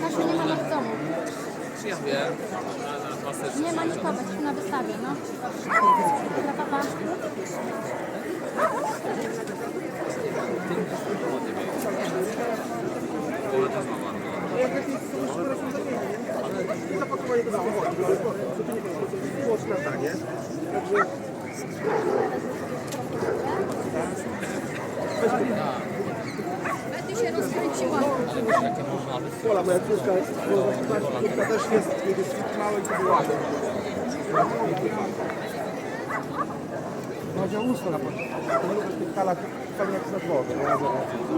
Nasz nie ma w domu. Czy ja wiem? Nie ma nikogo, tylko na wystawie, no. To to nie. Także Betty się rozkręciła. Pola, moja córka, córka też jest, jest mała i to była. Madzia usta na początku. W falach fajnie jak na dworze.